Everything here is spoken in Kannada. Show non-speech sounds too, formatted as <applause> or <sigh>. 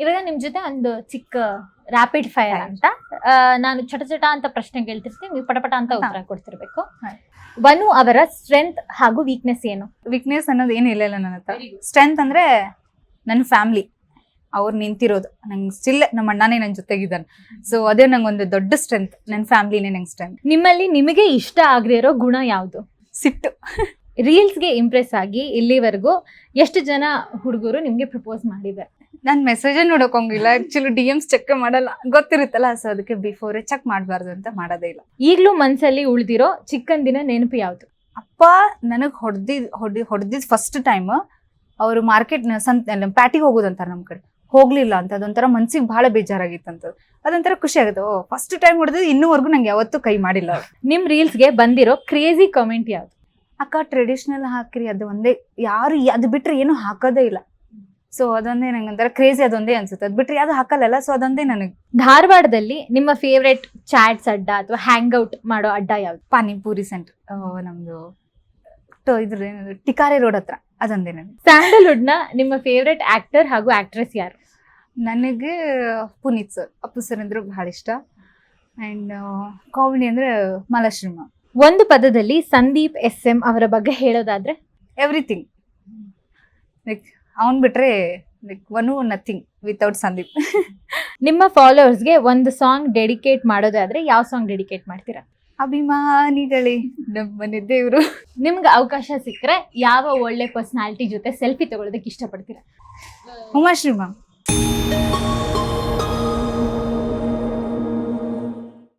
ಇವಾಗ ನಿಮ್ ಜೊತೆ ಒಂದು ಚಿಕ್ಕ ರ್ಯಾಪಿಡ್ ಫೈರ್ ಅಂತ. ನಾನು ಚಟ ಚಟ ಅಂತ ಪ್ರಶ್ನೆ ಕೇಳ್ತಿರ್ತೀನಿ ನೀವು ಪಟಪಟ ಅಂತ ಉತ್ತರ ಕೊಡ್ತಿರ್ಬೇಕು. ವನು ಅವರ ಸ್ಟ್ರೆಂತ್ ಹಾಗೂ ವೀಕ್ನೆಸ್ ಏನು? ವೀಕ್ನೆಸ್ ಅನ್ನೋದು ಏನು ಇಲ್ಲ ನನ್ನ ಹತ್ರ. ಸ್ಟ್ರೆಂತ್ ಅಂದ್ರೆ ನನ್ನ ಫ್ಯಾಮಿಲಿ ಅವ್ರು ನಿಂತಿರೋದು. ನಂಗೆ ಸ್ಟಿಲ್ ನಮ್ಮ ಅಣ್ಣನೇ ನನ್ನ ಜೊತೆಗಿದ್ದಾನೆ ಸೊ ಅದೇ ನಂಗೊಂದು ದೊಡ್ಡ ಸ್ಟ್ರೆಂತ್ ನನ್ನ ಫ್ಯಾಮಿಲಿನೇ ನಂಗೆ ಸ್ಟ್ರೆಂತ್ ನಿಮ್ಮಲ್ಲಿ ನಿಮಗೆ ಇಷ್ಟ ಆಗದಿರೋ ಗುಣ ಯಾವುದು? ಸಿಟ್ಟು. ರೀಲ್ಸ್ಗೆ ಇಂಪ್ರೆಸ್ ಆಗಿ ಇಲ್ಲಿವರೆಗೂ ಎಷ್ಟು ಜನ ಹುಡುಗರು ನಿಮಗೆ ಪ್ರಪೋಸ್ ಮಾಡಿದ್ದಾರೆ? ನಾನು ಮೆಸೇಜೇ ನೋಡೋಕಂಗಿಲ್ಲ ಆಕ್ಚುಲಿ ಡಿ ಎಮ್ಸ್ ಚೆಕ್ ಮಾಡಲ್ಲ. ಗೊತ್ತಿರುತ್ತಲ್ಲ ಸೊ ಅದಕ್ಕೆ ಬಿಫೋರೇ ಚೆಕ್ ಮಾಡಬಾರ್ದು ಅಂತ ಮಾಡೋದೇ ಇಲ್ಲ. ಈಗಲೂ ಮನಸ್ಸಲ್ಲಿ ಉಳಿದಿರೋ ಚಿಕ್ಕಂದಿನ ನೆನಪು ಯಾವುದು? ಅಪ್ಪ ನನಗೆ ಹೊಡೆದಿದ್ ಹೊಡಿ ಹೊಡೆದಿದ್ ಫಸ್ಟ್ ಟೈಮ್ ಅವರು ಮಾರ್ಕೆಟ್ ಸಂತ ಪ್ಯಾಟಿಗೆ ಹೋಗೋದಂತಾರೆ ನಮ್ಮ ಕಡೆ. ಹೋಗ್ಲಿಲ್ಲ ಅಂತ ಅದೊಂಥರ ಮನ್ಸಿಗೆ ಬಹಳ ಬೇಜಾರಾಗಿತ್ತು ಅಂತ. ಅದೊಂಥರ ಖುಷಿ ಆಗುತ್ತೆ. ಓ ಫಸ್ಟ್ ಟೈಮ್ ಹೊಡೆದು ಇನ್ನೂವರೆಗೂ ನಂಗೆ ಯಾವತ್ತೂ ಕೈ ಮಾಡಿಲ್ಲ. ನಿಮ್ಮ ರೀಲ್ಸ್ಗೆ ಬಂದಿರೋ ಕ್ರೇಜಿ ಕಾಮೆಂಟ್ ಯಾವುದು? ಅಕ್ಕ ಟ್ರೆಡಿಷ್ನಲ್ ಹಾಕ್ರಿ ಅದು ಒಂದೇ. ಯಾರು ಅದು ಬಿಟ್ಟರೆ ಏನು ಹಾಕೋದೇ ಇಲ್ಲ. ಸೊ ಅದೊಂದೇ ನಂಗೆ ಒಂಥರ ಕ್ರೇಜಿ ಅದೊಂದೇ ಅನ್ಸುತ್ತೆ. ಅದು ಬಿಟ್ರೆ ಯಾವ್ದು ಹಾಕಲ್ಲ ಸೊ ಅದೊಂದೇ ನನಗೆ. ಧಾರವಾಡದಲ್ಲಿ ನಿಮ್ಮ ಫೇವ್ರೆಟ್ ಚಾಟ್ಸ್ ಅಡ್ಡ ಅಥವಾ ಹ್ಯಾಂಗ್ ಔಟ್ ಮಾಡೋ ಅಡ್ಡ ಯಾವ್ದು? ಪಾನಿಪುರಿ ಸೆಂಟರ್ ನಮ್ದು ಇದ್ರ ಟಿಕಾರೆ ರೋಡ್ ಹತ್ರ. ಅದೊಂದೇ ನನಗೆ ಸ್ಯಾಂಡಲ್ವುಡ್ನ ನಿಮ್ಮ ಫೇವ್ರೆಟ್ ಆಕ್ಟರ್ ಹಾಗೂ ಆಕ್ಟ್ರೆಸ್ ಯಾರು? ನನಗೆ ಪುನೀತ್ ಸರ್. ಅಪ್ಪು ಸರ್ ಅಂದ್ರೆ ಬಹಳ ಇಷ್ಟ. ಅಂಡ್ ಕಾಮಿಡಿ ಅಂದ್ರೆ ಮಲಶ್ರೀಮ. ಒಂದು ಪದದಲ್ಲಿ ಸಂದೀಪ್ ಎಸ್ ಎಂ ಅವರ ಬಗ್ಗೆ ಹೇಳೋದಾದ್ರೆ? ಎವ್ರಿಥಿಂಗ್ ಲೈಕ್ ಅವನ್ ಬಿಟ್ರೆ like one nothing without Sandeep. <laughs> ನಿಮ್ಮ ಫಾಲೋವರ್ಸ್ಗೆ ಒಂದು ಸಾಂಗ್ ಡೆಡಿಕೇಟ್ ಮಾಡೋದಾದ್ರೆ ಯಾವ ಸಾಂಗ್ ಡೆಡಿಕೇಟ್ ಮಾಡ್ತೀರಾ? ಅಭಿಮಾನಿಗಳೇ ನಮ್ಮನೆ ದೇವರು. ನಿಮ್ಗೆ ಅವಕಾಶ ಸಿಕ್ಕರೆ ಯಾವ ಒಳ್ಳೆ ಪರ್ಸನಾಲಿಟಿ ಜೊತೆ ಸೆಲ್ಫಿ ತಗೊಳ್ಳೋದಕ್ಕೆ ಇಷ್ಟಪಡ್ತೀರಾ? ಉಮಾಶ್ರೀ ಮ್ಯಾಮ್.